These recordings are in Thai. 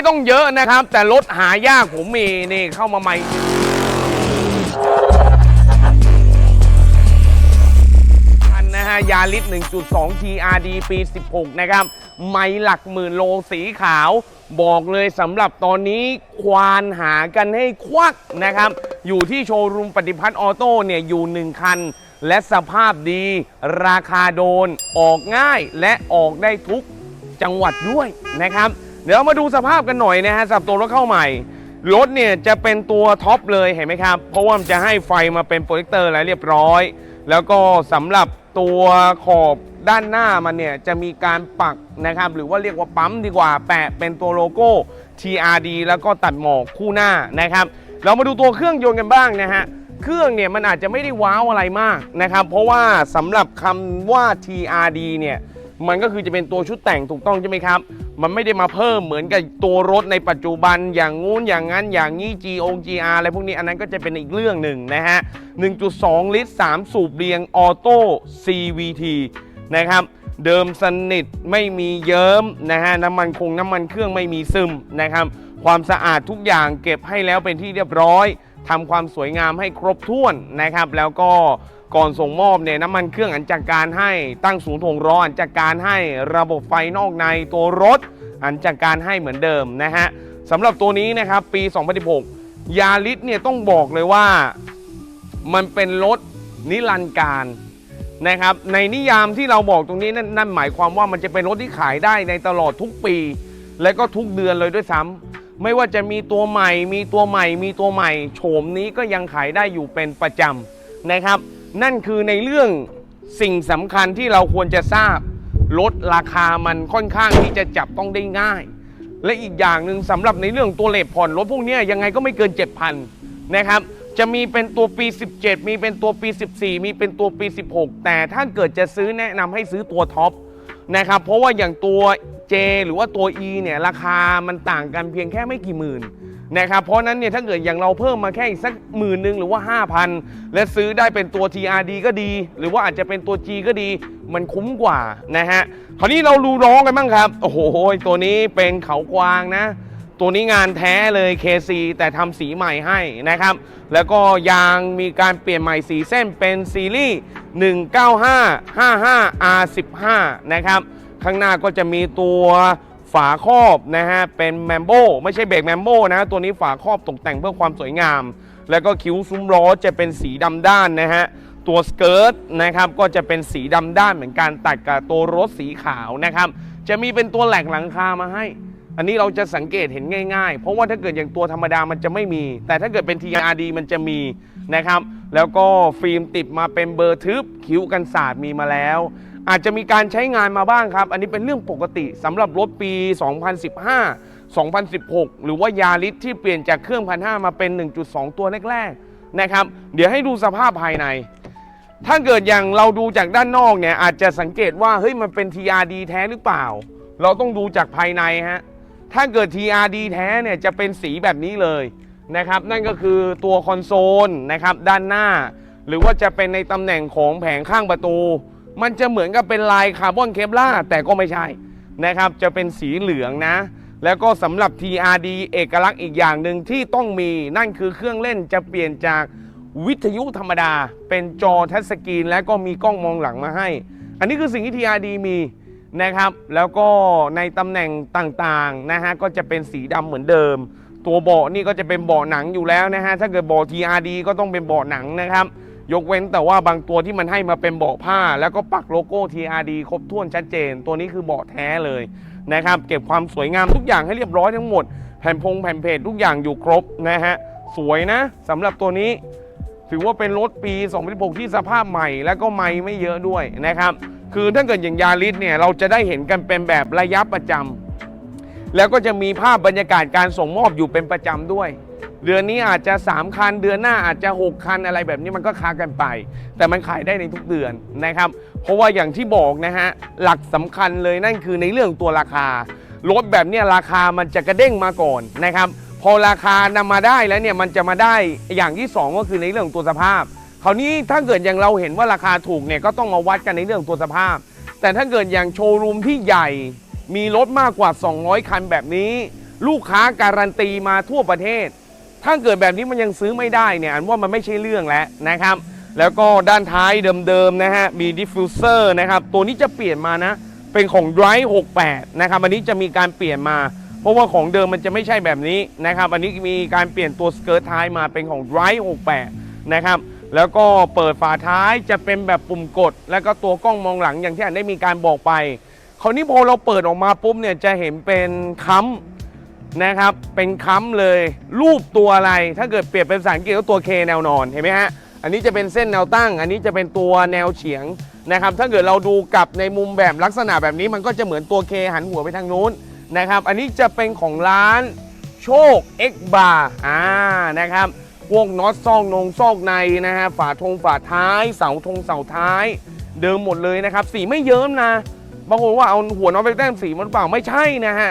ไม่ต้องเยอะนะครับ แต่รถหายากผมมีนี่เข้ามาใหม่คันนะฮะยาลิส1.2 TRD ปี 16 นะครับ ไม่หลักหมื่นโลสีขาว บอกเลยสำหรับตอนนี้ควานหากันให้ควักนะครับ อยู่ที่โชว์รูมปฏิพัฒน์ออโต้เนี่ย อยู่ 1 คัน และสภาพดี ราคาโดน ออกง่ายและออกได้ทุกจังหวัดด้วยนะครับ เดี๋ยวมาดูสภาพกันหน่อยนะฮะสำหรับตัวรถเข้าใหม่ รถเนี่ยจะเป็นตัวท็อปเลยเห็นไหมครับ เพราะว่ามันจะให้ไฟมาเป็นโปรเจคเตอร์อะไรเรียบร้อย แล้วก็สำหรับตัวขอบด้านหน้ามันเนี่ยจะมีการปักนะครับ หรือว่าเรียกว่าปั๊มดีกว่า แปะเป็นตัวโลโก้ TRD แล้วก็ตัดหมอกคู่หน้านะครับ เรามาดูตัวเครื่องยนต์กันบ้างนะฮะเครื่องเนี่ยมันอาจจะไม่ได้ว้าวอะไรมากนะครับ เพราะว่าสำหรับคำว่า TRD เนี่ยมันก็คือจะเป็นตัวชุดแต่งถูกต้องใช่ไหมครับ มันไม่ได้มาเพิ่มเหมือนกับตัวรถในปัจจุบันอย่างงู้นอย่างนั้นอย่างนี้ G O G R อะไรพวกนี้อันนั้นก็จะเป็นอีกเรื่องหนึ่งนะฮะ 1.2 ลิตร 3 สูบเรียงออโต้ CVT นะครับ เดิมสนิทไม่มีเยิ้มนะฮะน้ำมันคงน้ำมันเครื่องไม่มีซึมนะครับ ความสะอาดทุกอย่างเก็บให้แล้วเป็นที่เรียบร้อยทำความสวยงามให้ครบถ้วนนะครับ แล้วก็ ก่อนส่งมอบเนี่ยน้ำมันเครื่องอันจัดการให้ตั้งศูนย์ถ่วงล้ออันจัดการให้ระบบไฟนอกในตัวรถ อันจัดการให้เหมือนเดิมนะฮะสำหรับตัวนี้นะครับปี 2016 ยาริสเนี่ยต้องบอกเลยว่ามันเป็นรถนิรันดร์การนะครับในนิยามที่เราบอกตรงนี้นั่นนั่นหมายความว่ามันจะเป็นรถที่ขายได้ในตลอดทุกปี และก็ทุกเดือนเลยด้วยซ้ำไม่ว่าจะมีตัวใหม่ มีตัวใหม่ มีตัวใหม่ โฉมนี้ก็ยังขายได้อยู่เป็นประจำนะครับ นั่นคือในเรื่องสิ่งสำคัญที่เราควรจะทราบลดราคามันค่อนข้างที่จะจับต้องได้ง่าย และอีกอย่างหนึ่งสำหรับในเรื่องตัวเลทผ่อนรถพวกนี้ยยังไงก็ไม่เกิน 7,000นะครับจะมีเป็นตัวปี 17 มีเป็นตัวปี 14 มีเป็นตัวปี 16 แต่ถ้าเกิดจะซื้อแนะนำให้ซื้อตัวท็อปนะครับเพราะว่าอย่างตัว J หรือว่าตัว E เนี่ยราคามันต่างกันเพียงแค่ไม่กี่หมื่นนะครับเพราะนั้นเนี่ยถ้าเกิดอย่างเราเพิ่มมาแค่อีกสักหมื่นหนึ่งหรือว่า 5,000 และซื้อได้เป็นตัว TRD ก็ดี หรือว่าอาจจะเป็นตัว G ก็ดี มันคุ้มกว่านะฮะคราวนี้เราดูร้องกันบ้างครับ โอ้โห ตัวนี้เป็นเขากวางนะ ตัวนี้งานแท้เลย KC แต่ทำสีใหม่ให้นะครับ แล้วก็ยางมีการเปลี่ยนใหม่สีเส้นเป็นซีรีส์ 195 55 R15 นะครับ ข้างหน้าก็จะมีตัวฝาครอบนะฮะเป็นแมมโบไม่ใช่เบรกแมมโบนะตัวนี้ฝาครอบตกแต่งเพื่อความสวยงาม แล้วก็คิ้วซุ้มล้อจะเป็นสีดำด้านนะฮะตัวสเกิร์ตนะครับก็จะเป็นสีดำด้านเหมือนกันตัดกับตัวรถสีขาวนะครับจะมีเป็นตัวแหลกหลังคามาให้ อันนี้เราจะสังเกตเห็นง่ายๆ เพราะว่าถ้าเกิดอย่างตัวธรรมดามันจะไม่มี แต่ถ้าเกิดเป็น TRD มันจะมีนะครับแล้วก็ฟิล์มติดมาเป็นเบอร์ทึบคิ้วกันศาสตร์มีมาแล้ว อาจจะมีการใช้งานมาบ้างครับ อันนี้เป็นเรื่องปกติสำหรับรถปี 2015 2016 หรือว่ายาริสที่เปลี่ยนจากเครื่องพันห้ามาเป็น 1.2 ตัวแรกๆนะครับ เดี๋ยวให้ดูสภาพภายใน ถ้าเกิดอย่างเราดูจากด้านนอกเนี่ยอาจจะสังเกตว่าเฮ้ยมันเป็น TRD แท้หรือเปล่า เราต้องดูจากภายในฮะถ้าเกิด TRD แท้เนี่ยจะเป็นสีแบบนี้เลยนะครับนั่นก็คือตัวคอนโซลนะครับด้านหน้า หรือว่าจะเป็นในตำแหน่งของแผงข้างประตู มันจะเหมือนกับเป็นลายคาร์บอนเคปลาแต่ก็ไม่ใช่นะครับ จะเป็นสีเหลืองนะ แล้วก็สำหรับ TRD เอกลักษณ์อีกอย่างหนึ่งที่ต้องมีนั่นคือเครื่องเล่นจะเปลี่ยนจากวิทยุธรรมดา เป็นจอทัชสกรีน และก็มีกล้องมองหลังมาให้ อันนี้คือสิ่งที่ TRD มีนะครับ แล้วก็ในตำแหน่งต่างๆนะฮะก็จะเป็นสีดำเหมือนเดิม ตัวเบาะนี่ก็จะเป็นเบาะหนังอยู่แล้วนะฮะถ้าเกิดเบาะ TRD ก็ต้องเป็นเบาะหนังนะครับ ยกเว้นแต่ว่าบางตัวที่มันให้มาเป็นเบาะผ้า แล้วก็ปักโลโก้ TRD ครบถ้วนชัดเจน ตัวนี้คือเบาะแท้เลยนะครับ เก็บความสวยงามทุกอย่างให้เรียบร้อยทั้งหมด แผ่นพงแผ่นเพจทุกอย่างอยู่ครบนะฮะ สวยนะสำหรับตัวนี้ ถือว่าเป็นรถปี 2016 ที่สภาพใหม่ แล้วก็ไม่ไม่เยอะด้วยนะครับ คือถ้าเกิดอย่างยาริสเนี่ยเราจะได้เห็นกันเป็นแบบระยะประจำแล้วก็จะมีภาพบรรยากาศการส่งมอบอยู่เป็นประจำด้วย เดือนนี้อาจจะ 3 คัน เดือนหน้าอาจจะ 6 คันอะไรแบบนี้มันก็ค้ากันไป แต่มันขายได้ในทุกเดือนนะครับ เพราะว่าอย่างที่บอกนะฮะ หลักสำคัญเลยนั่นคือในเรื่องตัวราคา รถแบบนี้ราคามันจะกระเด้งมาก่อนนะครับ พอราคานำมาได้แล้วเนี่ยมันจะมาได้อย่างที่ 2 ก็คือในเรื่องตัวสภาพคราวนี้ถ้าเกิดอย่างเราเห็นว่าราคาถูกเนี่ยก็ต้องมาวัดกันในเรื่องตัวสภาพ แต่ถ้าเกิดอย่างโชว์รูมที่ใหญ่ มีรถมากกว่า 200 คันแบบนี้ ลูกค้าการันตีมาทั่วประเทศ ถ้าเกิดแบบนี้มันยังซื้อไม่ได้เนี่ยอันว่ามันไม่ใช่เรื่องแล้วนะครับ แล้วก็ด้านท้ายเดิมๆนะฮะมีดิฟฟิวเซอร์นะครับตัวนี้จะเปลี่ยนมานะเป็นของ Drive 68 นะครับ อันนี้จะมีการเปลี่ยนมา เพราะว่าของเดิมมันจะไม่ใช่แบบนี้นะครับ อันนี้มีการเปลี่ยนตัวสเกิร์ตท้ายมาเป็นของ Drive 68 นะครับ แล้วก็เปิดฝาท้ายจะเป็นแบบปุ่มกด แล้วก็ตัวกล้องมองหลังอย่างที่อันได้มีการบอกไป คราวนี้พอเราเปิดออกมาปุ๊บเนี่ยจะเห็นเป็นค้ำ นะครับ เป็นค้ำเลย รูปตัวอะไร ถ้าเกิดเปรียบเป็นภาษาอังกฤษก็ตัว K แนวนอน เห็นไหมฮะ อันนี้จะเป็นเส้นแนวตั้ง อันนี้จะเป็นตัวแนวเฉียงนะครับ ถ้าเกิดเราดูกับในมุมแบบลักษณะแบบนี้ มันก็จะเหมือนตัว K หันหัวไปทางนู้นนะครับ อันนี้จะเป็นของร้านโชค X Bar อ่า นะครับ พวกน็อตซอกนงซอกในนะฮะ ฝาทงฝาท้าย เสาธงเสาท้าย เดิมหมดเลยนะครับ สีไม่เยิ้มนะ บางคนว่าเอาหัวน็อตไปแต้มสีมันเปล่า ไม่ใช่นะฮะ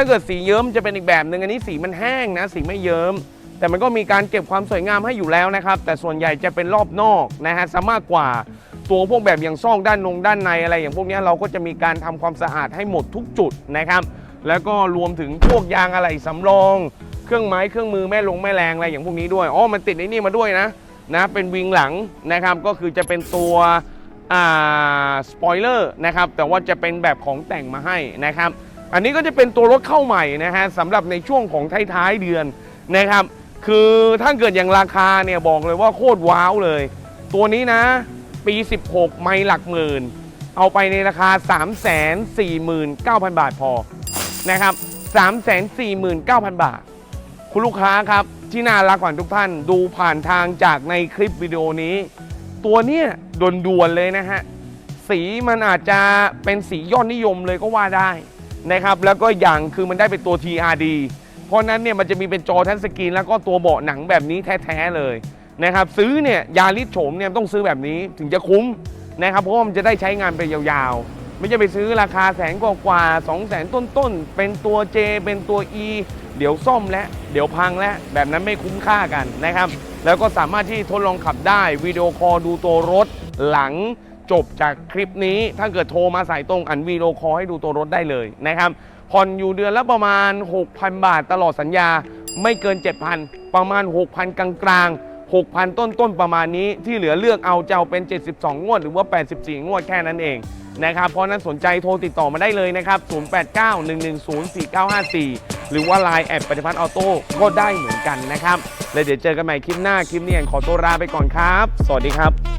ถ้าเกิดสีเยิ้มจะเป็นอีกแบบหนึ่งอันนี้สีมันแห้งนะ สีไม่เยิ้ม แต่มันก็มีการเก็บความสวยงามให้อยู่แล้วนะครับ แต่ส่วนใหญ่จะเป็นรอบนอกนะฮะซะมากกว่าตัวพวกแบบอย่างซ่องด้านนงด้านในอะไร อย่างพวกนี้เราก็จะมีการทำความสะอาดให้หมดทุกจุดนะครับ แล้วก็รวมถึงพวกยางอะไหล่สำรอง เครื่องไม้เครื่องมือแม่ลงแม่แรงอะไรอย่างพวกนี้ด้วยอ๋อมันติดไอ้นี่มาด้วยนะนะเป็นวิงหลังนะครับก็คือจะเป็นตัวอ่าสปอยเลอร์นะครับแต่ว่าจะเป็นแบบของแต่งมาให้นะครับ อันนี้ก็จะเป็นตัวรถเข้าใหม่นะฮะสำหรับในช่วงของท้ายๆเดือนนะครับ คือถ้าเกิดอย่างราคาเนี่ยบอกเลยว่าโคตรว้าวเลย ตัวนี้นะ ปี 16 ไม่หลักหมื่น เอาไปในราคา 349,000 บาทพอนะครับ 349,000 บาท คุณลูกค้าครับที่น่ารักกว่าทุกท่านดูผ่านทางจากในคลิปวิดีโอนี้ ตัวเนี้ยด่วนๆเลยนะฮะสีมันอาจจะเป็นสียอดนิยมเลยก็ว่าได้ นะครับแล้วก็อย่างคือมันได้เป็นตัว TRD เพราะนั้นเนี่ยมันจะมีเป็นจอทัชสกรีนแล้วก็ตัวเบาะหนังแบบนี้แท้ๆเลยนะครับซื้อเนี่ยยาลิสโฉมเนี่ยต้องซื้อแบบนี้ถึงจะคุ้มนะครับเพราะว่ามันจะได้ใช้งานไปยาวๆ ไม่จะไปซื้อราคาแสนกว่าๆสองแสนต้นๆ เป็นตัว J เป็นตัว E เดี๋ยวซ่อมและ เดี๋ยวพังและ แบบนั้นไม่คุ้มค่ากันนะครับ แล้วก็สามารถที่ทดลองขับได้วิดีโอคอลดูตัวรถหลัง จบจากคลิปนี้ ถ้าเกิดโทรมาสายตรงอันวีโลคอให้ดูตัวรถได้เลยนะครับผ่อนอยู่เดือนละประมาณ 6,000 บาทตลอดสัญญาไม่เกิน 7,000 ประมาณ 6,000 กลางๆ6,000 ต้นๆประมาณนี้ที่เหลือเลือกเอาจะเอาเป็น 72 งวด หรือว่า 84 งวดแค่นั้นเองนะครับเพราะฉะนั้นสนใจโทรติดต่อมาได้เลยนะครับ 0891104954 หรือว่า Line แอดปฏิพัฒน์ออโต้ก็ได้เหมือนกันนะครับ แล้วเดี๋ยวเจอกันใหม่คลิปหน้า คลิปนี้ขอตัวลาไปก่อนครับ สวัสดีครับ